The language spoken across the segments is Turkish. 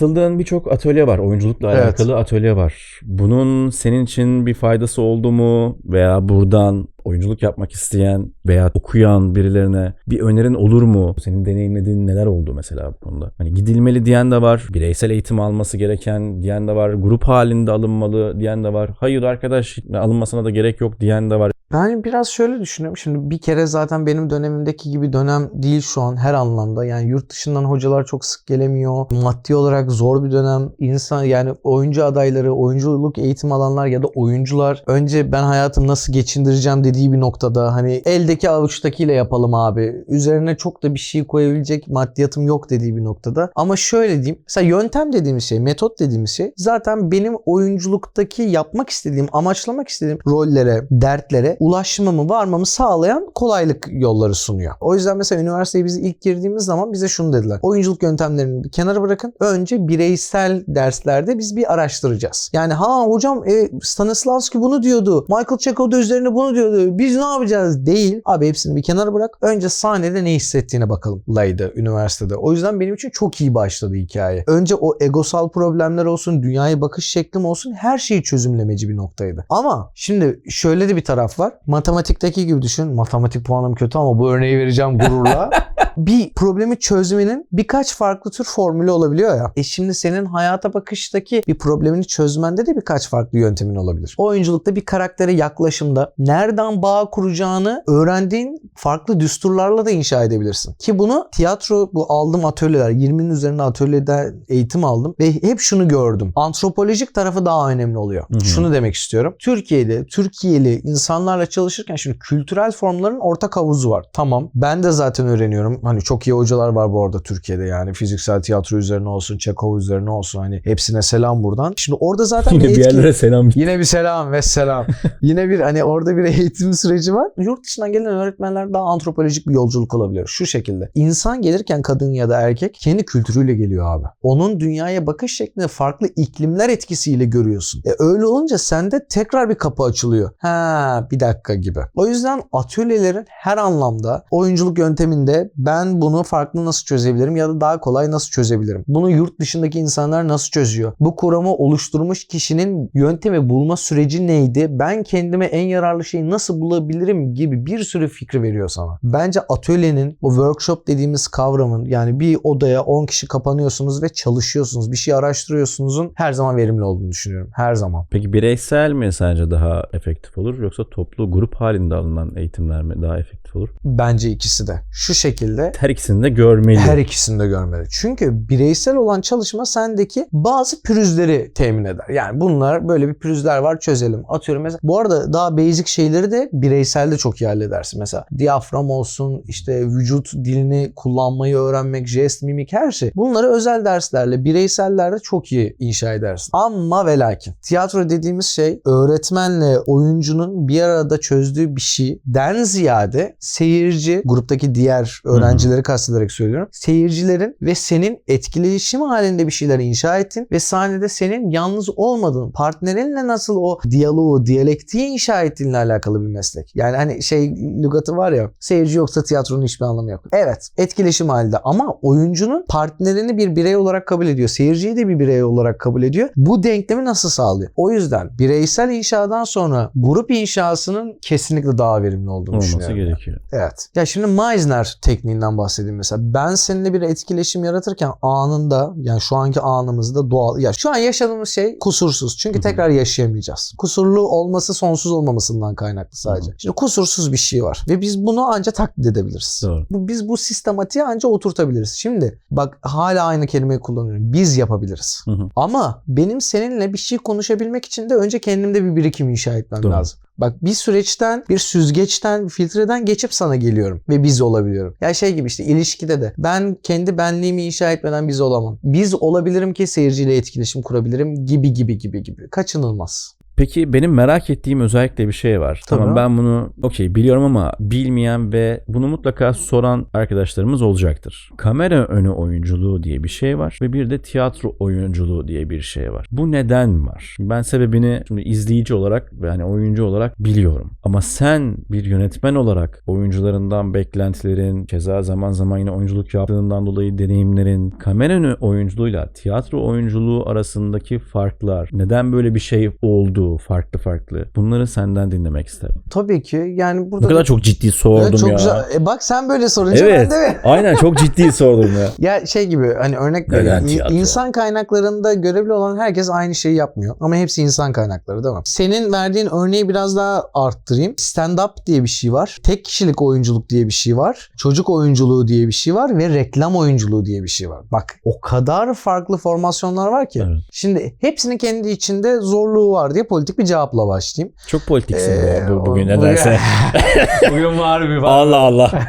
Katıldığın birçok atölye var. Oyunculukla Evet. alakalı atölye var. Bunun senin için bir faydası oldu mu? Veya buradan oyunculuk yapmak isteyen veya okuyan birilerine bir önerin olur mu? Senin deneyimlediğin neler oldu mesela bu konuda? Hani gidilmeli diyen de var. Bireysel eğitim alması gereken diyen de var. Grup halinde alınmalı diyen de var. Hayır arkadaş alınmasına da gerek yok diyen de var. Ben biraz şöyle düşünüyorum. Şimdi bir kere zaten benim dönemimdeki gibi dönem değil şu an her anlamda. Yani yurt dışından hocalar çok sık gelemiyor. Maddi olarak zor bir dönem. İnsan yani oyuncu adayları, oyunculuk eğitim alanlar ya da oyuncular önce ben hayatımı nasıl geçindireceğim dediği bir noktada hani eldeki avuçtakiyle yapalım abi. Üzerine çok da bir şey koyabilecek maddiyatım yok dediği bir noktada. Ama şöyle diyeyim. Mesela yöntem dediğimiz şey, metot dediğimiz şey zaten benim oyunculuktaki yapmak istediğim, amaçlamak istediğim rollere, dertlere ulaşmamı, varmamı sağlayan kolaylık yolları sunuyor. O yüzden mesela üniversiteye biz ilk girdiğimiz zaman bize şunu dediler. Oyunculuk yöntemlerini bir kenara bırakın. Önce bireysel derslerde biz bir araştıracağız. Yani ha hocam e, Stanislavski bunu diyordu. Michael Chekhov da üzerine bunu diyordu. Biz ne yapacağız? Değil. Abi hepsini bir kenara bırak. Önce sahnede ne hissettiğine bakalım. Laydı üniversitede. O yüzden benim için çok iyi başladı hikaye. Önce o egosal problemler olsun, dünyaya bakış şeklim olsun her şeyi çözümlemeci bir noktaydı. Ama şimdi şöyle de bir taraf var. Matematikteki gibi düşün. Matematik puanım kötü ama bu örneği vereceğim gururla. Bir problemi çözmenin birkaç farklı tür formülü olabiliyor ya. E şimdi senin hayata bakıştaki bir problemini çözmende de birkaç farklı yöntemin olabilir. Oyunculukta bir karaktere yaklaşımda nereden bağ kuracağını öğrendiğin farklı düsturlarla da inşa edebilirsin. Ki bunu tiyatro bu aldığım atölyeler 20'nin üzerinde atölyede eğitim aldım ve hep şunu gördüm. Antropolojik tarafı daha önemli oluyor. Hı hı. Şunu demek istiyorum. Türkiye'de Türkiye'li insanlarla çalışırken şimdi kültürel formların ortak havuzu var. Tamam. Ben de zaten öğreniyorum. Hani çok iyi hocalar var bu arada Türkiye'de yani. Fiziksel tiyatro üzerine olsun, Çekov üzerine olsun. Hani hepsine selam buradan. Şimdi orada zaten Yine bir etki- yerlere selam. Yine bir selam ve selam. Yine bir hani orada bir eğitim süreci var. Yurt dışından gelen öğretmenler daha antropolojik bir yolculuk olabilir. Şu şekilde. İnsan gelirken kadın ya da erkek kendi kültürüyle geliyor abi. Onun dünyaya bakış şeklinde farklı iklimler etkisiyle görüyorsun. E öyle olunca sende tekrar bir kapı açılıyor. Ha bir dakika gibi. O yüzden atölyelerin her anlamda oyunculuk yönteminde ben bunu farklı nasıl çözebilirim ya da daha kolay nasıl çözebilirim? Bunu yurt dışındaki insanlar nasıl çözüyor? Bu kuramı oluşturmuş kişinin yöntemi bulma süreci neydi? Ben kendime en yararlı şeyi nasıl bulabilirim gibi bir sürü fikri veriyor sana. Bence atölyenin o workshop dediğimiz kavramın yani bir odaya 10 kişi kapanıyorsunuz ve çalışıyorsunuz. Bir şey araştırıyorsunuzun her zaman verimli olduğunu düşünüyorum. Her zaman. Peki bireysel mi sence daha efektif olur yoksa toplu grup halinde alınan eğitimler mi daha efektif olur? Bence ikisi de. Şu şekilde Her ikisini de görmeli. Her ikisini de görmeli. Çünkü bireysel olan çalışma sendeki bazı pürüzleri temin eder. Yani bunlar böyle bir pürüzler var çözelim. Atıyorum mesela. Bu arada daha basic şeyleri de bireyselde çok iyi halledersin. Mesela diyafram olsun, işte vücut dilini kullanmayı öğrenmek, jest, mimik her şey. Bunları özel derslerle, bireysellerde çok iyi inşa edersin. Ama ve lakin tiyatro dediğimiz şey öğretmenle oyuncunun bir arada çözdüğü bir şeyden ziyade seyirci, gruptaki diğer öğrencileri kastederek söylüyorum. Seyircilerin ve senin etkileşim halinde bir şeyler inşa ettin ve sahnede senin yalnız olmadığın, partnerinle nasıl o diyaloğu, diyalektiği inşa ettiğinle alakalı bir meslek. Yani hani şey lügatı var ya, seyirci yoksa tiyatronun hiçbir anlamı yok. Evet, etkileşim halinde ama oyuncunun partnerini bir birey olarak kabul ediyor. Seyirciyi de bir birey olarak kabul ediyor. Bu denklemi nasıl sağlıyor? O yüzden bireysel inşadan sonra grup inşasının kesinlikle daha verimli olduğunu olması düşünüyorum. gerekiyor. Evet. Ya şimdi Meisner tekniğinden bahsedeyim mesela. Ben seninle bir etkileşim yaratırken anında yani şu anki anımızda doğal. Ya şu an yaşadığımız şey kusursuz. Çünkü tekrar yaşayamayacağız. Kusurlu olması sonsuz olmamasından kaynaklı sadece. Şimdi kusursuz bir şey var ve biz bunu ancak taklit edebiliriz. Doğru. Bu- Biz bu sistematiği ancak oturtabiliriz. Şimdi bak hala aynı kelimeyi kullanıyorum. Biz yapabiliriz. Hı hı. Ama benim seninle bir şey konuşabilmek için de önce kendimde bir birikim inşa etmem Doğru. lazım. Bak bir süreçten, bir süzgeçten, bir filtreden geçip sana geliyorum ve biz olabiliyorum. Ya şey gibi işte ilişkide de ben kendi benliğimi inşa etmeden biz olamam. Biz olabilirim ki seyirciyle etkileşim kurabilirim gibi gibi gibi gibi. Kaçınılmaz. Peki benim merak ettiğim özellikle bir şey var. Tabii. Tamam ben bunu okey biliyorum ama bilmeyen ve bunu mutlaka soran arkadaşlarımız olacaktır. Kamera önü oyunculuğu diye bir şey var ve bir de tiyatro oyunculuğu diye bir şey var. Bu neden var? Ben sebebini şimdi izleyici olarak yani oyuncu olarak biliyorum. Ama sen bir yönetmen olarak oyuncularından beklentilerin, keza zaman zaman yine oyunculuk yaptığından dolayı deneyimlerin, kamera önü oyunculuğuyla tiyatro oyunculuğu arasındaki farklar, neden böyle bir şey oldu farklı farklı bunları senden dinlemek isterim. Tabii ki yani burada Ne kadar çok ciddi sordum Evet, çok ya. güzel. E bak sen böyle sorunca Evet. ben de? Aynen çok ciddi sordum ya. Ya şey gibi hani örnek Neden tiyatro? İnsan kaynaklarında görevli olan herkes aynı şeyi yapmıyor. Ama hepsi insan kaynakları değil mi? Senin verdiğin örneği biraz daha arttırayım. Stand-up diye bir şey var. Tek kişilik oyunculuk diye bir şey var. Çocuk oyunculuğu diye bir şey var. Ve reklam oyunculuğu diye bir şey var. Bak o kadar farklı formasyonlar var ki. Evet. Şimdi hepsinin kendi içinde zorluğu var diye politik bir cevapla başlayayım. Çok politiksin Ee, bu, bugün nedense. Bugün var bir Allah Allah.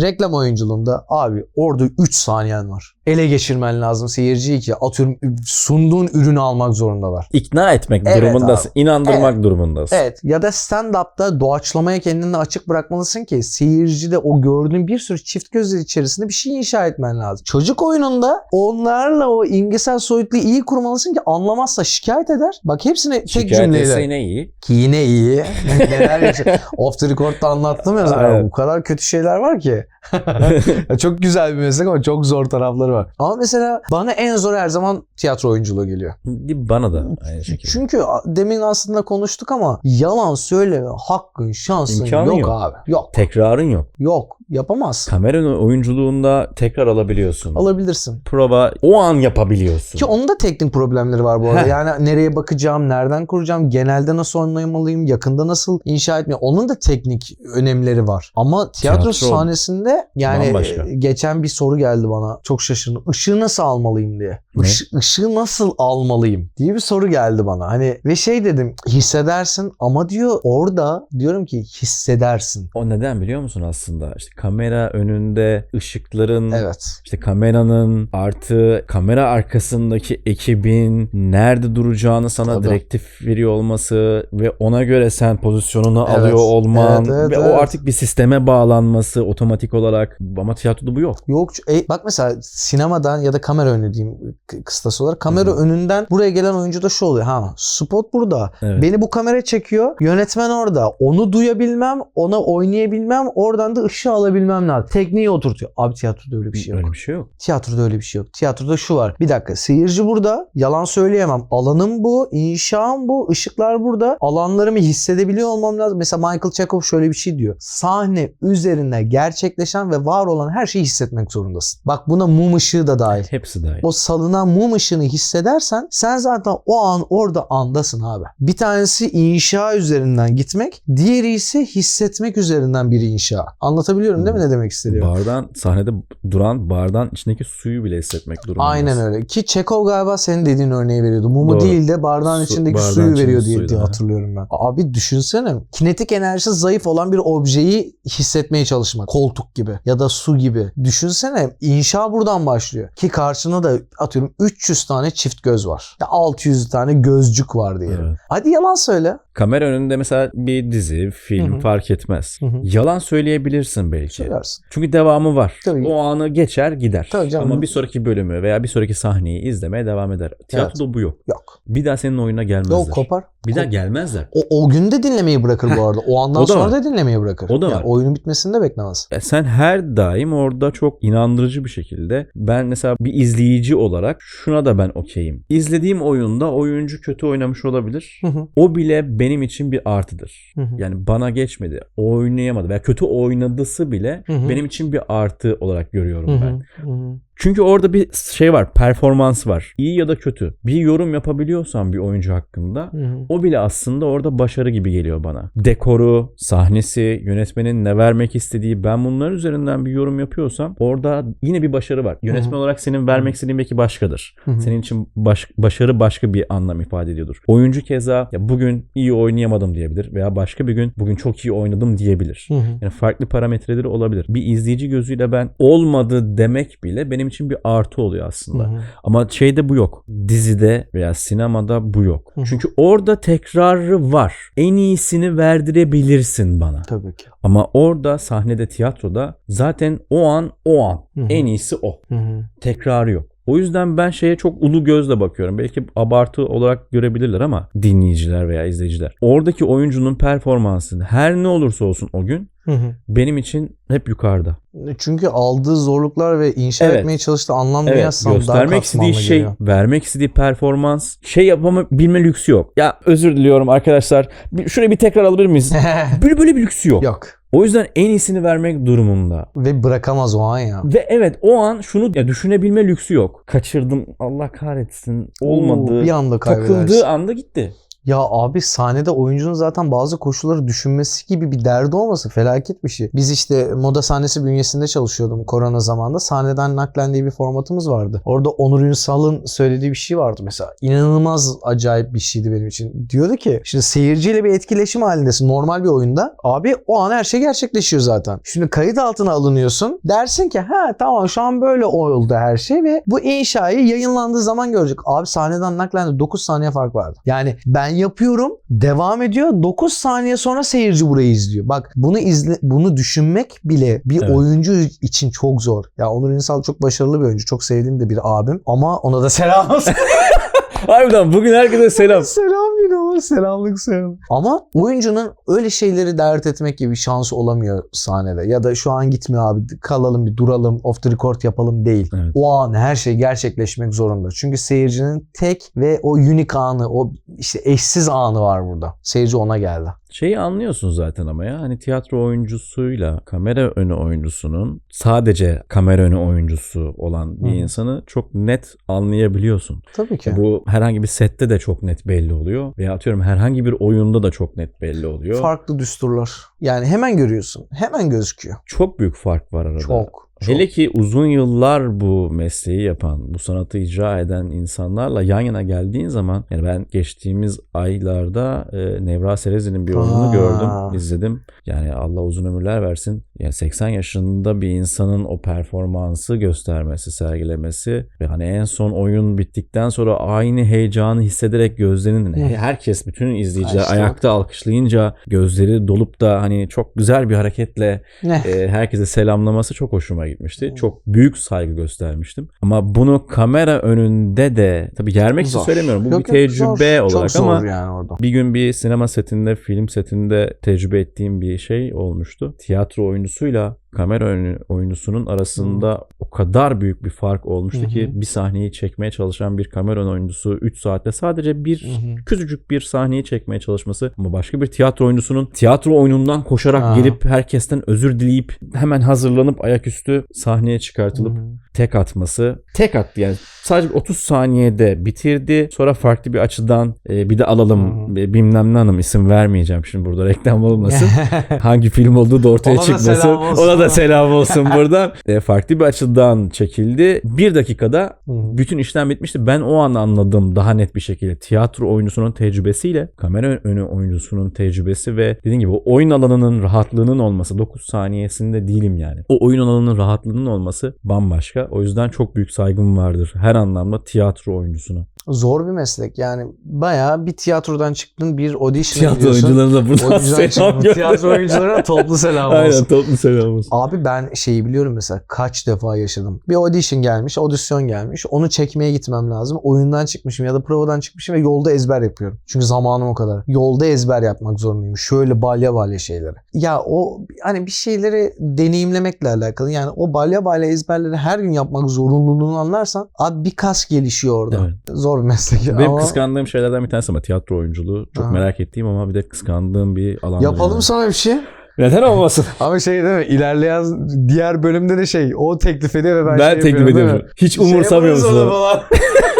Reklam oyunculuğunda abi orada 3 saniyen var. Ele geçirmen lazım seyirciyi ki atıyorum sunduğun ürünü almak zorundalar. İkna etmek Evet durumundasın. inandırmak durumundasın. Evet ya da stand-up'ta doğaçlamaya kendini açık bırakmalısın ki seyircide o gördüğün bir sürü çift gözler içerisinde bir şey inşa etmen lazım. Çocuk oyununda onlarla o imgesel soyutluğu iyi kurmalısın ki anlamazsa şikayet eder. Bak hepsini tek Şikayet cümleyle. etse yine iyi. Ki yine iyi. Neler yaşıyor. Off the record'da anlattım ya sana. Evet. Bu kadar kötü şeyler var ki. Çok güzel bir meslek ama çok zor tarafları var. Ama mesela bana en zor her zaman tiyatro oyunculuğu geliyor. Bana da aynı şekilde. Çünkü demin aslında konuştuk ama yalan söyleme hakkın şansın yok, yok. abi. Yok. Tekrarın yok. Yok. Yapamazsın. Kamera önü oyunculuğunda tekrar alabiliyorsun. Alabilirsin. Prova o an yapabiliyorsun. Ki onun da teknik problemleri var bu arada. Heh. Yani nereye bakacağım, nereden kuracağım, genelde nasıl oynamalıyım, yakında nasıl inşa etmeliyim. Onun da teknik önemleri var. Ama tiyatro, Tiyatro sahnesinde yani bambaşka. geçen bir soru geldi bana. Çok şaşırdım. Işığı nasıl almalıyım diye. Işı- ışığı nasıl almalıyım diye bir soru geldi bana. Hani ve şey dedim hissedersin ama diyor orada diyorum ki hissedersin. O neden biliyor musun aslında? İşte kamera önünde ışıkların Evet. İşte kameranın artı kamera arkasındaki ekibin nerede duracağını sana Tabii. direktif veriyor olması ve ona göre sen pozisyonunu Evet. alıyor olman Evet, evet, ve evet. o artık bir sisteme bağlanması otomatik olarak ama tiyatroda bu yok. Yok e, bak mesela sinemadan ya da kamera önü diyeyim kıstası olarak kamera önünden buraya gelen oyuncuda şu oluyor. Ha spot burada. Evet. Beni bu kamera çekiyor. Yönetmen orada. Onu duyabilmem, ona oynayabilmem, oradan da ışığı alabilmem lazım. Tekniği oturtuyor. Abi tiyatroda öyle bir şey yok. Öyle bir şey yok. Tiyatroda öyle bir şey yok. Tiyatroda şu var. Bir dakika seyirci burada. Yalan söyleyemem. Alanım bu. inşam bu. ışıklar burada. Alanlarımı hissedebiliyor olmam lazım. Mesela Michael Chekhov şöyle bir şey diyor. Sahne üzerinde gerçekleşen ve var olan her şeyi hissetmek zorundasın. Bak buna mum ışığı da dahil. Hepsi dahil. O salınan mum ışığını hissedersen sen zaten o an orada andasın abi. Bir tanesi inşa üzerinden gitmek, diğeri ise hissetmek üzerinden bir inşa. Anlatabiliyorum değil mi ne demek istediğimi? Bardan sahnede duran bardan içindeki suyu bile hissetmek durumundasın. Aynen öyle. Ki Çekov galiba senin dediğin örneği veriyordu. Mumu Doğru. değil de bardağın Su- içindeki bardağın suyu veriyor diye, diye ha. hatırlıyorum ben. Abi düşünsene. Kinetik enerjisi zayıf olan bir objeyi hissetmeye çalışmak. Koltuk gibi ya da su gibi. Düşünsene inşa buradan başlıyor. Ki karşına da atıyorum 300 tane çift göz var. Ya 600 tane gözcük var diyelim. Evet. Hadi yalan söyle. Kamera önünde mesela bir dizi, film Hı hı. fark etmez. Hı hı. Yalan söyleyebilirsin belki. Söylersin. Çünkü devamı var. Tabii. O anı geçer gider. Tabii canım. Ama bir sonraki bölümü veya bir sonraki sahneyi izlemeye devam eder. Tiyatroda bu yok. Yok. Bir daha senin oyununa gelmezler. Yok kopar. Bir daha gelmezler. O, o gün de dinlemeyi bırakır bu arada. O andan O da sonra var. da dinlemeyi bırakır. O da Yani var. oyunun bitmesini de beklemez. E sen her daim orada çok inandırıcı bir şekilde ben mesela bir izleyici olarak şuna da ben okeyim. İzlediğim oyunda oyuncu kötü oynamış olabilir. Hı hı. O bile benim için bir artıdır. Hı hı. Yani bana geçmedi. Oynayamadı veya kötü oynadısı bile Hı hı. benim için bir artı olarak görüyorum Hı ben. hı. Hı hı. Çünkü orada bir şey var, performans var. İyi ya da kötü. Bir yorum yapabiliyorsan bir oyuncu hakkında Hı hı. o bile aslında orada başarı gibi geliyor bana. Dekoru, sahnesi, yönetmenin ne vermek istediği ben bunların üzerinden bir yorum yapıyorsam orada yine bir başarı var. Yönetmen Hı hı. olarak senin vermek istediğin belki başkadır. Hı hı. Senin için baş- başarı başka bir anlam ifade ediyordur. Oyuncu keza ya bugün iyi oynayamadım diyebilir veya başka bir gün bugün çok iyi oynadım diyebilir. Hı hı. Yani farklı parametreleri olabilir. Bir izleyici gözüyle ben olmadı demek bile benim benim için bir artı oluyor aslında. Hı hı. Ama şeyde bu yok. Dizide veya sinemada bu yok. Hı hı. Çünkü orada tekrarı var. En iyisini verdirebilirsin bana. Tabii ki. Ama orada sahnede tiyatroda zaten o an o an. Hı hı. En iyisi o. Hı hı. Tekrarı yok. O yüzden ben şeye çok ulu gözle bakıyorum. Belki abartı olarak görebilirler ama dinleyiciler veya izleyiciler. Oradaki oyuncunun performansı her ne olursa olsun o gün Hı hı. benim için hep yukarıda. Çünkü aldığı zorluklar ve inşa Evet. etmeye çalıştığı anlam Evet, dünyası sana daha göstermek istediği şey, geliyor. vermek istediği performans, şey yapabilme lüksü yok. Ya özür diliyorum arkadaşlar. Bir- Şurayı bir tekrar alabilir miyiz? Böyle böyle bir lüksü yok. Yok. O yüzden en iyisini vermek durumunda. Ve bırakamaz o an ya. Ve evet o an şunu ya düşünebilme lüksü yok. Kaçırdım Allah kahretsin. Olmadı. Oo, Bir anda kaybedersin. Takıldığı anda gitti. Ya abi sahnede oyuncunun zaten bazı koşulları düşünmesi gibi bir derdi olması felaket bir şey. Biz işte moda sahnesi bünyesinde çalışıyordum korona zamanında. Sahneden naklen diye bir formatımız vardı. Orada Onur Ünsal'ın söylediği bir şey vardı mesela. İnanılmaz acayip bir şeydi benim için. Diyordu ki şimdi seyirciyle bir etkileşim halindesin normal bir oyunda. Abi o an her şey gerçekleşiyor zaten. Şimdi kayıt altına alınıyorsun. Dersin ki ha tamam şu an böyle oldu her şey ve bu inşayı yayınlandığı zaman görecek. Abi sahneden naklen de 9 saniye fark vardı. Yani ben yapıyorum devam ediyor 9 saniye sonra seyirci burayı izliyor. Bak bunu izle bunu düşünmek bile bir Evet. oyuncu için çok zor. Ya Onur Ünsal çok başarılı bir oyuncu. Çok sevdiğim de bir abim ama ona da selam olsun. Harbiden bugün herkese selam. selam yine o selamlık selam. Ama oyuncunun öyle şeyleri dert etmek gibi bir şansı olamıyor sahnede. Ya da şu an gitmiyor abi kalalım bir duralım off the record yapalım değil. Evet. O an her şey gerçekleşmek zorunda. Çünkü seyircinin tek ve o unique anı, o işte eşsiz anı var burada. Seyirci ona geldi. Şeyi anlıyorsun zaten ama ya hani tiyatro oyuncusuyla kamera önü oyuncusunun sadece kamera önü oyuncusu olan bir Hı insanı çok net anlayabiliyorsun. Tabii ki. Bu herhangi bir sette de çok net belli oluyor. Veya atıyorum herhangi bir oyunda da çok net belli oluyor. Farklı düsturlar. Yani hemen görüyorsun. Hemen gözüküyor. Çok büyük fark var arada. Çok. Çok. Hele ki uzun yıllar bu mesleği yapan, bu sanatı icra eden insanlarla yan yana geldiğin zaman yani ben geçtiğimiz aylarda e, Nevra Serezi'nin bir oyununu Aa. gördüm, izledim. Yani Allah uzun ömürler versin. Yani 80 yaşında bir insanın o performansı göstermesi, sergilemesi ve hani en son oyun bittikten sonra aynı heyecanı hissederek gözlerinin Hı. herkes bütün izleyiciler İşte ayakta alkışlayınca gözleri dolup da hani çok güzel bir hareketle e, herkese selamlaması çok hoşuma gitmişti. Hmm. Çok büyük saygı göstermiştim. Ama bunu kamera önünde de tabii germek için Zor. söylemiyorum. Bu Yok, bir yok, tecrübe zor. olarak Çok ama yani orada. bir gün bir sinema setinde, film setinde tecrübe ettiğim bir şey olmuştu. Tiyatro oyuncusuyla kamera oyuncusunun arasında o kadar büyük bir fark olmuştu ki bir sahneyi çekmeye çalışan bir kamera oyuncusu 3 saatte sadece bir hı. küçücük bir sahneyi çekmeye çalışması ama başka bir tiyatro oyuncusunun tiyatro oyunundan koşarak Aa. gelip herkesten özür dileyip hemen hazırlanıp ayaküstü sahneye çıkartılıp. Tek atması. Tek attı yani sadece 30 saniyede bitirdi. Sonra farklı bir açıdan e, bir de alalım Hı e, bilmem ne hanım isim vermeyeceğim şimdi burada reklam olmasın. Hangi film olduğu da ortaya Ona da çıkmasın. olsun. Ona da selam olsun buradan. E, farklı bir açıdan çekildi. Bir dakikada hı. bütün işlem bitmişti. Ben o an anladım daha net bir şekilde. Tiyatro oyuncusunun tecrübesiyle kamera önü oyuncusunun tecrübesi ve dediğim gibi o oyun alanının rahatlığının olması 9 saniyesinde değilim yani. O oyun alanının rahatlığının olması bambaşka. O yüzden çok büyük saygım vardır her anlamda tiyatro oyuncusuna. Zor bir meslek. Yani bayağı bir tiyatrodan çıktın bir audition'a Tiyatro gidiyorsun. oyuncularına da buradan Oyuncudan selam çıktın. Tiyatro oyuncularına toplu selam Aynen olsun. toplu selam olsun. Abi ben şeyi biliyorum mesela kaç defa yaşadım. Bir audition gelmiş, audisyon gelmiş. Onu çekmeye gitmem lazım. Oyundan çıkmışım ya da provadan çıkmışım ve yolda ezber yapıyorum. Çünkü zamanım o kadar. Yolda ezber yapmak zorundayım. Şöyle balya balya şeyleri. Ya o hani bir şeyleri deneyimlemekle alakalı. Yani o balya balya ezberleri her gün yapmak zorunluluğunu anlarsan abi bir kas gelişiyor orada. Evet. Zor bir meslek. Benim ama kıskandığım şeylerden bir tanesi ama tiyatro oyunculuğu. Çok Aha. merak ettiğim ama bir de kıskandığım bir alan. yapalım sana bir şey. Neden olmasın? Ama şey değil mi? İlerleyen diğer bölümde de şey o teklif ediyor ve ben, Ben, şey teklif ediyorum. mi? Hiç Şey umursamıyor musun? onu falan.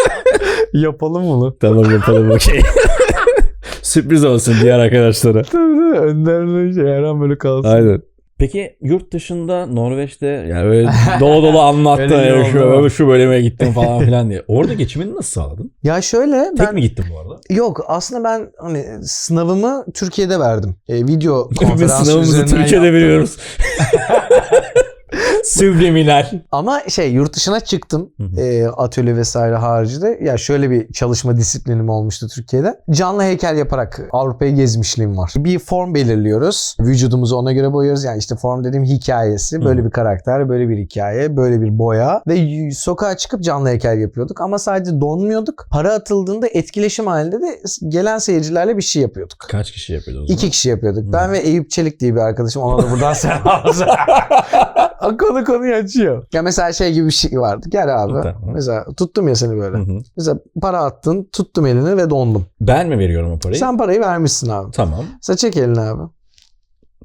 Yapalım bunu. Tamam yapalım okey. Sürpriz olsun diğer arkadaşlara. Tabii tabii. Önlerinde şey her an böyle kalsın. Aynen. Peki yurt dışında Norveç'te yani böyle dolu dolu anlattı Öyle ya, şu, oldu. şu, şu bölüme gittim falan filan diye. Orada geçimini nasıl sağladın? Ya şöyle Tek ben mi gittin bu arada? yok aslında ben hani sınavımı Türkiye'de verdim. E, video Biz konferansı sınavımızı üzerinden Türkiye'de yaptım. veriyoruz. Subliminal. Ama şey yurt dışına çıktım. E, atölye vesaire haricinde. Ya şöyle bir çalışma disiplinim olmuştu Türkiye'de. Canlı heykel yaparak Avrupa'yı gezmişliğim var. Bir form belirliyoruz. Vücudumuzu ona göre boyuyoruz. Yani işte form dediğim hikayesi. Böyle bir karakter, böyle bir hikaye, böyle bir boya. Ve sokağa çıkıp canlı heykel yapıyorduk. Ama sadece donmuyorduk. Para atıldığında etkileşim halinde de gelen seyircilerle bir şey yapıyorduk. Kaç kişi yapıyordu o zaman? İki kişi yapıyorduk. Ben ve Eyüp Çelik diye bir arkadaşım. Ona da buradan selam olsun. konu konuyu açıyor. Ya mesela şey gibi bir şey vardı. Gel abi. Tamam. Mesela tuttum ya seni böyle. Hı hı. Mesela para attın, tuttum elini ve dondum. ben mi veriyorum o parayı? Sen parayı vermişsin abi. Tamam. Mesela çek elini abi.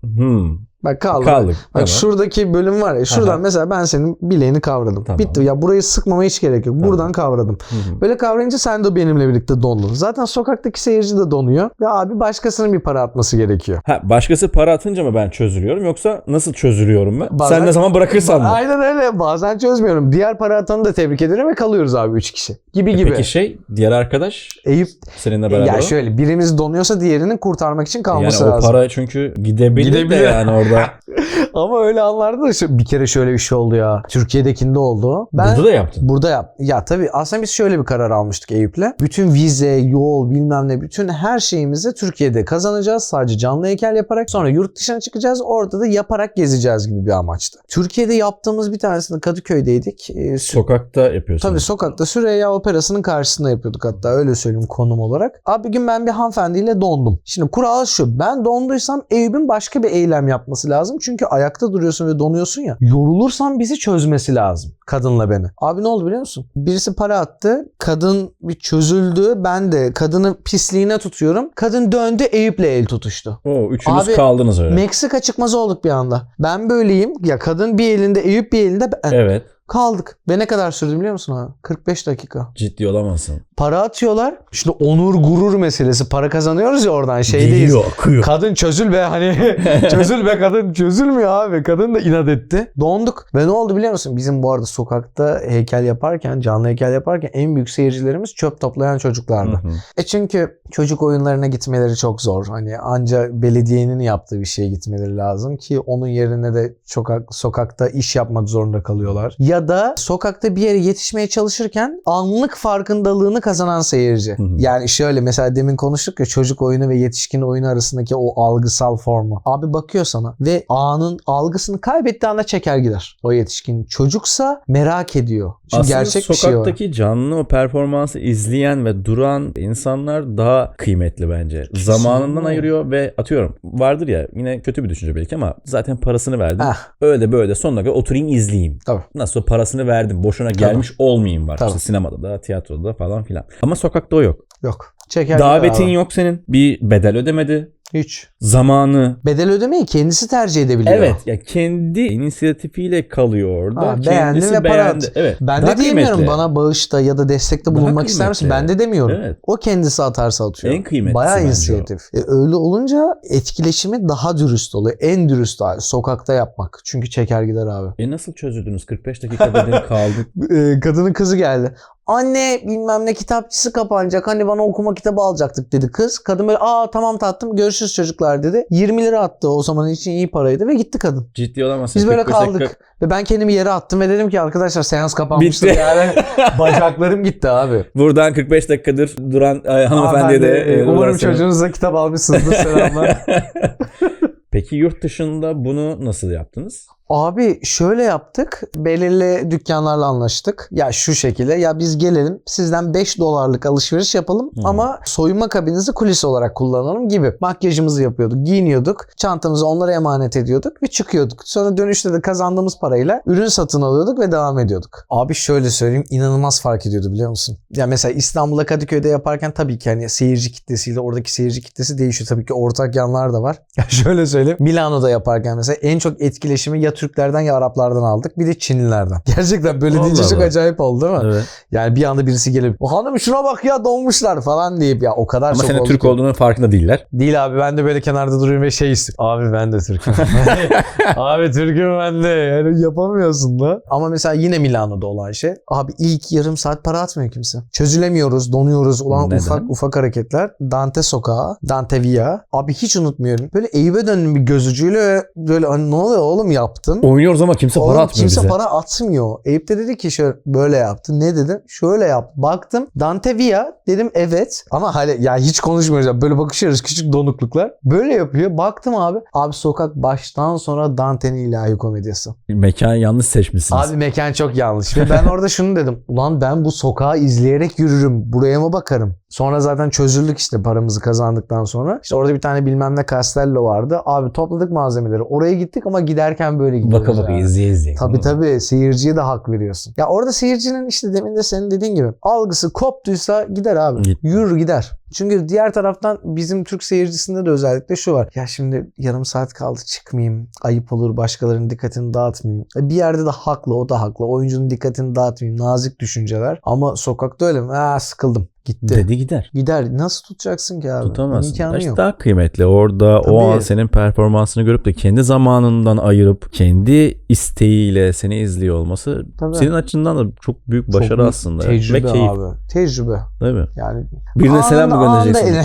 Hmm. Bak kaldı. Kaldık. Bak Tamam. şuradaki bölüm var ya. Şuradan Aha. mesela ben senin bileğini kavradım. Tamam. Bitti. Ya burayı sıkmama hiç gerek yok. Tamam. Buradan kavradım. Hı hı. Böyle kavrayınca sen de benimle birlikte dondun. Zaten sokaktaki seyirci de donuyor. Ve abi başkasının bir para atması gerekiyor. Ha, başkası para atınca mı ben çözülüyorum yoksa nasıl çözülüyorum ben? Bazen- Sen ne zaman bırakırsan mı? Aynen öyle. Bazen çözmüyorum. Diğer para atanı da tebrik ederim ve kalıyoruz abi 3 kişi. Gibi gibi. Peki şey diğer arkadaş Eyüp seninle beraber ya o? şöyle birimiz donuyorsa diğerinin kurtarmak için yani kalması o lazım. para çünkü gidebilir, Gidebilir. de yani orada. Ama öyle anlarda da şu- bir kere şöyle bir şey oldu ya. Türkiye'dekinde oldu. Ben Burada da yaptın. Burada yap. Ya tabii aslında biz şöyle bir karar almıştık Eyüp'le. Bütün vize, yol, bilmem ne bütün her şeyimizi Türkiye'de kazanacağız. Sadece canlı heykel yaparak. Sonra yurt dışına çıkacağız. Orada da yaparak gezeceğiz gibi bir amaçtı. Türkiye'de yaptığımız bir tanesinde Kadıköy'deydik. Ee, Sokakta yapıyorsun. Tabii sokakta Süreyya Operası'nın karşısında yapıyorduk hatta öyle söyleyeyim konum olarak. Abi bir gün ben bir hanımefendiyle dondum. Şimdi kural şu ben donduysam Eyüp'ün başka bir eylem yapması lazım. Çünkü ayakta duruyorsun ve donuyorsun ya. Yorulursan bizi çözmesi lazım kadınla beni. Abi ne oldu biliyor musun? Birisi para attı. Kadın bir çözüldü. Ben de kadının pisliğine tutuyorum. Kadın döndü Eyüp'le el tutuştu. Oo, üçünüz Abi, kaldınız öyle. Meksika çıkmazı olduk bir anda. Ben böyleyim. Ya kadın bir elinde Eyüp bir elinde ben. Evet. Kaldık. Ve ne kadar sürdü biliyor musun abi? 45 dakika. Ciddi olamazsın. Para atıyorlar. Şimdi onur gurur meselesi. Para kazanıyoruz ya oradan şeydeyiz. Geliyor, akıyor. Kadın çözül be hani çözül be kadın çözülmüyor abi. Kadın da inat etti. Donduk. Ve ne oldu biliyor musun? Bizim bu arada sokakta heykel yaparken, canlı heykel yaparken en büyük seyircilerimiz çöp toplayan çocuklardı. Hı hı. E çünkü çocuk oyunlarına gitmeleri çok zor. Hani anca belediyenin yaptığı bir şeye gitmeleri lazım ki onun yerine de sokak sokakta iş yapmak zorunda kalıyorlar. Ya da sokakta bir yere yetişmeye çalışırken anlık farkındalığını kazanan seyirci. Hı hı. Yani şöyle mesela demin konuştuk ya çocuk oyunu ve yetişkin oyunu arasındaki o algısal formu. Abi bakıyor sana ve anın algısını kaybettiği anda çeker gider. O yetişkin çocuksa merak ediyor. Çünkü Aslında gerçek bir şey var. sokaktaki canlı o performansı izleyen ve duran insanlar daha kıymetli bence. Zamanından ayırıyor ve atıyorum vardır ya yine kötü bir düşünce belki ama zaten parasını verdim. Heh. Öyle böyle son dakika oturayım izleyeyim. Tabii. Nasıl parasını verdim boşuna gelmiş olmayayım var. Tabii. İşte sinemada da tiyatroda da falan filan. Ama sokakta o yok. Yok. Çeker Davetin abi. yok senin. Bir bedel ödemedi. Hiç. Zamanı. Bedel ödemeyi kendisi tercih edebiliyor. Evet ya kendi inisiyatifiyle kalıyor orada. Ha, beğendi Kendisi ve para beğendi. at. Evet. Ben Daha de diyemiyorum kıymetli. bana bağışta ya da destekte Daha bulunmak ister misin? kıymetli. Ben de demiyorum. Evet. O kendisi atarsa atıyor. En kıymetlisi Bayağı inisiyatif. E, öyle olunca etkileşimi daha dürüst oluyor. En dürüst hali. Sokakta yapmak. Çünkü çeker gider abi. E nasıl çözüldünüz? 45 dakika dedin kaldık. E, kadının kızı geldi. Anne bilmem ne kitapçısı kapanacak. Hani bana okuma kitabı alacaktık dedi kız. Kadın böyle aa tamam tatlım görüşürüz çocuklar dedi. 20 lira attı o zaman için iyi paraydı ve gitti kadın. Ciddi olamazsın. Biz böyle 45 kaldık. dakika- Ve ben kendimi yere attım ve dedim ki arkadaşlar seans kapanmıştır Bitti. yani. Bacaklarım gitti abi. Buradan 45 dakikadır duran e, hanımefendiye de e, umarım selam. çocuğunuza kitap almışsınızdır selamlar. Peki yurt dışında bunu nasıl yaptınız? Abi şöyle yaptık. Belirli dükkanlarla anlaştık. Ya şu şekilde ya biz gelelim sizden 5 dolarlık alışveriş yapalım Hı. ama soyunma kabinizi kulis olarak kullanalım gibi. Makyajımızı yapıyorduk, giyiniyorduk. Çantamızı onlara emanet ediyorduk ve çıkıyorduk. Sonra dönüşte de kazandığımız parayla ürün satın alıyorduk ve devam ediyorduk. Abi şöyle söyleyeyim inanılmaz fark ediyordu biliyor musun? Ya mesela İstanbul'da Kadıköy'de yaparken tabii ki hani seyirci kitlesiyle oradaki seyirci kitlesi değişiyor. Tabii ki ortak yanlar da var. Ya şöyle söyleyeyim. Milano'da yaparken mesela en çok etkileşimi ya Türklerden ya Araplardan aldık. Bir de Çinlilerden. Gerçekten böyle Allah deyince çok acayip oldu değil mi? Evet. Yani bir anda birisi gelip hanım şuna bak ya donmuşlar falan deyip ya o kadar Ama çok senin oldu Türk ki. olduğunun farkında değiller. Değil abi ben de böyle kenarda duruyorum ve şey istiyorum. Abi ben de Türk'üm. abi Türk'üm ben de. Yani yapamıyorsun da. Ama mesela yine Milano'da olan şey. Abi ilk yarım saat para atmıyor kimse. Çözülemiyoruz, donuyoruz. Ulan Neden? ufak ufak hareketler. Dante sokağı, Dante Via. Abi hiç unutmuyorum. Böyle Eyüp'e döndüm bir göz ucuyla ve böyle hani ne oluyor oğlum yaptı yaptım. Oynuyoruz ama kimse para Oğlum atmıyor kimse bize. para atmıyor. Eyüp de dedi ki şöyle böyle yaptı. Ne dedim? Şöyle yap. Baktım Dante Villa dedim evet. Ama hani ya hiç konuşmuyoruz. ya. Böyle bakışıyoruz küçük donukluklar. Böyle yapıyor. Baktım abi. Abi sokak baştan sonra Dante'nin ilahi komedyası. Mekan yanlış seçmişsiniz. Abi mekan çok yanlış. Ve ben orada şunu dedim. Ulan ben bu sokağı izleyerek yürürüm. Buraya mı bakarım? Sonra zaten çözüldük işte paramızı kazandıktan sonra. İşte orada bir tane bilmem ne Castello vardı. Abi topladık malzemeleri. Oraya gittik ama giderken böyle gidiyoruz. baka baka yani. izleye izleye. Tabii tabii seyirciye de hak veriyorsun. Ya orada seyircinin işte demin de senin dediğin gibi algısı koptuysa gider abi. Git. Yürür gider. Çünkü diğer taraftan bizim Türk seyircisinde de özellikle şu var. Ya şimdi yarım saat kaldı çıkmayayım. Ayıp olur başkalarının dikkatini dağıtmayayım. E Bir yerde de haklı o da haklı. Oyuncunun dikkatini dağıtmayayım. Nazik düşünceler. Ama sokakta öyle mi? Ha sıkıldım. Gitti. Dedi gider. Gider. Nasıl tutacaksın ki abi? Tutamazsın. İmkanı İşte yok. daha kıymetli. Orada Tabii. o an senin performansını görüp de kendi zamanından ayırıp kendi isteğiyle seni izliyor olması Tabii. senin açından da çok büyük Çok başarı büyük aslında. Tecrübe Ve keyif. abi. Tecrübe. Değil mi? Yani Birine selam mı Anında- göndereceksin?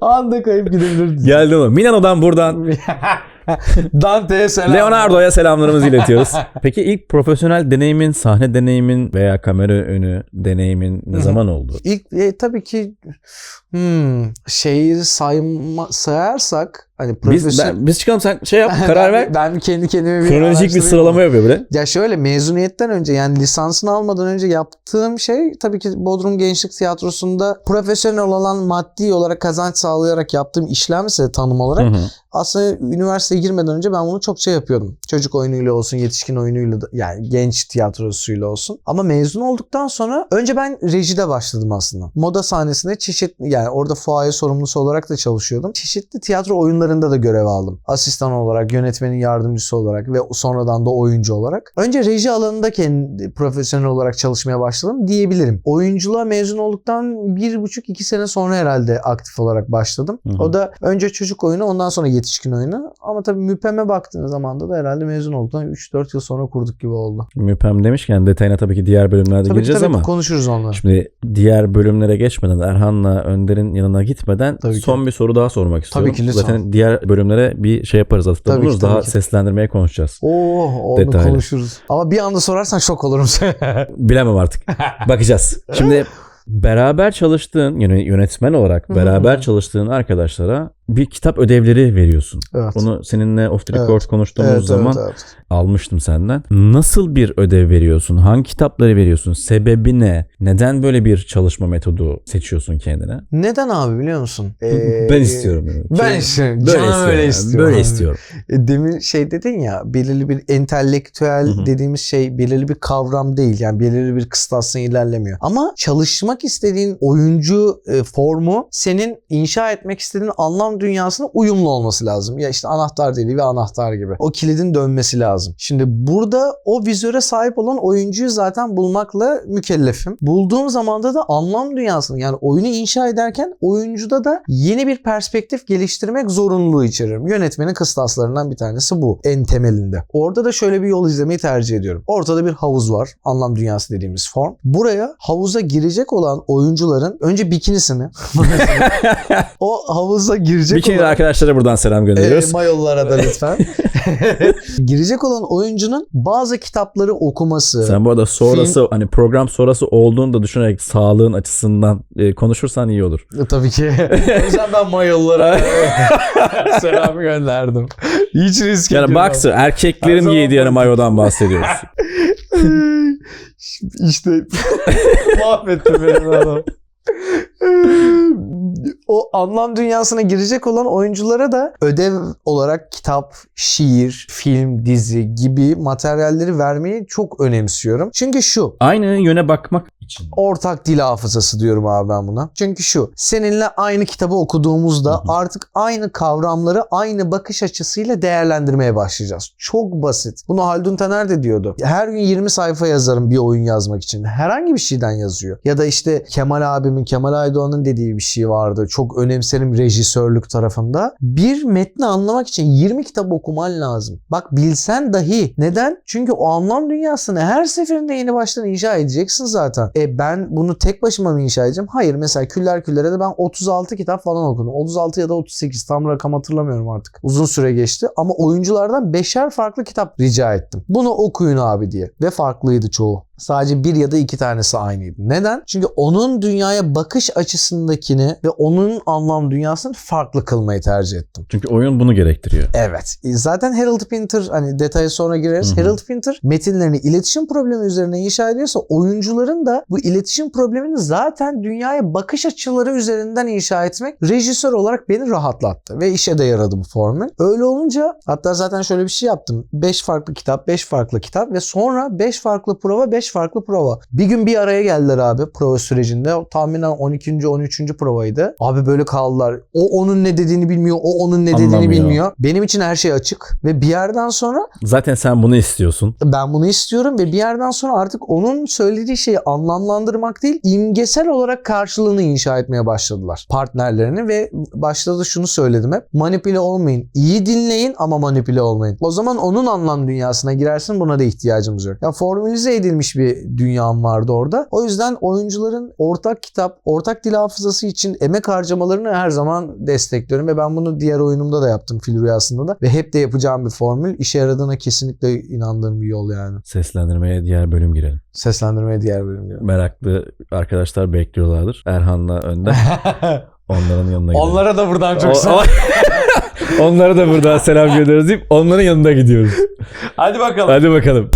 Anında, Anda kayıp gidebilirdi. Geldi mi? Milano'dan buradan Dante'ye selam. Leonardo'ya selamlarımızı iletiyoruz. Peki ilk profesyonel deneyimin, sahne deneyimin veya kamera önü deneyimin ne zaman oldu? İlk e, tabii ki hmm, şeyi sayma, sayarsak hani Biz, profesyonel... ben, biz çıkalım sen şey yap karar ver. Ben, kendi kendime bir Kronolojik bir sıralama yapıyor böyle. Ya şöyle mezuniyetten önce yani lisansını almadan önce yaptığım şey tabii ki Bodrum Gençlik Tiyatrosu'nda profesyonel olan maddi olarak kazanç sağlayarak yaptığım işlemse tanım olarak Hı hı. aslında üniversiteye girmeden önce ben bunu çokça yapıyordum. Çocuk oyunuyla olsun, yetişkin oyunuyla da, yani genç tiyatrosuyla olsun. Ama mezun olduktan sonra önce ben rejide başladım aslında. Moda sahnesinde çeşitli yani orada fuaye sorumlusu olarak da çalışıyordum. Çeşitli tiyatro oyunlarında da görev aldım. Asistan olarak, yönetmenin yardımcısı olarak ve sonradan da oyuncu olarak. Önce reji alanında kendi profesyonel olarak çalışmaya başladım diyebilirim. Oyunculuğa mezun olduktan bir buçuk iki sene sonra herhalde aktif olarak başladım. Hı hı. O da önce çocuk oyunu ondan sonra yetişkin oyunu. Ama tabii müpeme baktığın zaman da herhalde mezun olduktan 3-4 yıl sonra kurduk gibi oldu. Müpem demişken detayına tabii ki diğer bölümlerde Tabii ki gireceğiz tabii ama konuşuruz onları. şimdi diğer bölümlere geçmeden Erhan'la Önder'in yanına gitmeden Tabii ki. son bir soru daha sormak istiyorum. Tabii ki, lütfen. Zaten diğer bölümlere bir şey yaparız atıfta Tabii ki, Daha ki. seslendirmeye konuşacağız. Oo, onu Detaylı. konuşuruz. Ama bir anda sorarsan şok olurum. Bilemem artık. Bakacağız. Şimdi beraber çalıştığın yani yönetmen olarak beraber çalıştığın arkadaşlara bir kitap ödevleri veriyorsun. evet. Bunu seninle off the record Evet. konuştuğumuz Evet, zaman evet, evet. almıştım senden. Nasıl bir ödev veriyorsun? Hangi kitapları veriyorsun? Sebebi ne? Neden böyle bir çalışma metodu seçiyorsun kendine? Neden abi biliyor musun? Ee, ben istiyorum. yani. Ben istiyorum. Böyle Canım istiyorum. öyle yani. istiyor. Böyle istiyorum. E, Demin şey dedin ya belirli bir entelektüel Hı hı. dediğimiz şey belirli bir kavram değil. Yani belirli bir kıstasla ilerlemiyor. Ama çalışmak istediğin oyuncu e, formu senin inşa etmek istediğin anlam dünyasına uyumlu olması lazım. Ya işte anahtar deliği ve anahtar gibi. O kilidin dönmesi lazım. Şimdi burada o vizöre sahip olan oyuncuyu zaten bulmakla mükellefim. Bulduğum zamanda da anlam dünyasını yani oyunu inşa ederken oyuncuda da yeni bir perspektif geliştirmek zorunluluğu içeririm. Yönetmenin kıstaslarından bir tanesi bu en temelinde. Orada da şöyle bir yol izlemeyi tercih ediyorum. Ortada bir havuz var. Anlam dünyası dediğimiz form. Buraya havuza girecek olan oyuncuların önce bikinisini o havuza girecek Bikini olan arkadaşlara buradan selam gönderiyoruz. e, mayollara da lütfen. girecek olan oyuncunun bazı kitapları okuması. Sen bu arada sonrası hani program sonrası olduğunu da düşünerek sağlığın açısından e, konuşursan iyi olur. E, Tabii ki. o yüzden ben mayollara selam gönderdim. Hiç risk Yani boxer erkeklerin giydiği yani mayodan bahsediyoruz. işte mahvetti beni adam. O anlam dünyasına girecek olan oyunculara da ödev olarak kitap, şiir, film, dizi gibi materyalleri vermeyi çok önemsiyorum. Çünkü şu Aynı yöne bakmak için. ortak dil hafızası diyorum abi ben buna. Çünkü şu seninle aynı kitabı okuduğumuzda Hı hı. artık aynı kavramları aynı bakış açısıyla değerlendirmeye başlayacağız. Çok basit. Bunu Haldun Taner de diyordu. Her gün 20 sayfa yazarım bir oyun yazmak için. Herhangi bir şeyden yazıyor. Ya da işte Kemal abimin, Kemal Aydoğan'ın dediği bir şey vardı. Çok önemserim rejisörlük tarafında. Bir metni anlamak için 20 kitap okuman lazım. Bak bilsen dahi. Neden? Çünkü o anlam dünyasını her seferinde yeni baştan inşa edeceksin zaten. e, ben bunu tek başıma mı inşa edeceğim? Hayır. Mesela Küller Küller'e de ben 36 kitap falan okudum. 36 ya da 38 tam rakam hatırlamıyorum artık. Uzun süre geçti ama oyunculardan beşer farklı kitap rica ettim. Bunu okuyun abi diye. Ve farklıydı çoğu. Sadece bir ya da iki tanesi aynıydı. Neden? Çünkü onun dünyaya bakış açısındakini ve onun anlam dünyasını farklı kılmayı tercih ettim. Çünkü oyun bunu gerektiriyor. Evet. E, Zaten Harold Pinter hani detaya sonra gireriz. Hı hı. Harold Pinter metinlerini iletişim problemi üzerine inşa ediyorsa oyuncuların da bu iletişim problemini zaten dünyaya bakış açıları üzerinden inşa etmek rejisör olarak beni rahatlattı ve işe de yaradı bu formül. Öyle olunca hatta zaten şöyle bir şey yaptım. 5 farklı kitap, 5 farklı kitap ve sonra 5 farklı prova, 5 farklı prova. Bir gün bir araya geldiler abi prova sürecinde. Tahminen 12. 13. provaydı. Abi böyle kaldılar. O onun ne dediğini bilmiyor, o onun ne dediğini Anlamıyor. bilmiyor. Benim için her şey açık ve bir yerden sonra Zaten sen bunu istiyorsun. ben bunu istiyorum ve bir yerden sonra artık onun söylediği şeyi anlamlandırmak değil, imgesel olarak karşılığını inşa etmeye başladılar partnerlerini ve başta da şunu söyledim hep. Manipüle olmayın. İyi dinleyin ama manipüle olmayın. O zaman onun anlam dünyasına girersin. Buna da ihtiyacımız yok. Ya formülize edilmiş bir dünyam vardı orada. O yüzden oyuncuların ortak kitap, ortak dil hafızası için emek harcamalarını her zaman destekliyorum ve ben bunu diğer oyunumda da yaptım fil rüyasında da ve hep de yapacağım bir formül. İşe yaradığına kesinlikle inandığım bir yol yani. Seslendirmeye diğer bölüm girelim. Seslendirmeye diğer bölüm diyorum. Meraklı arkadaşlar bekliyorlardır. Erhan'la Önder onların yanına gidelim. Onlara da buradan çok selam. Onlara da buradan selam gönderiyoruz deyip onların yanına gidiyoruz. Hadi bakalım. Hadi bakalım.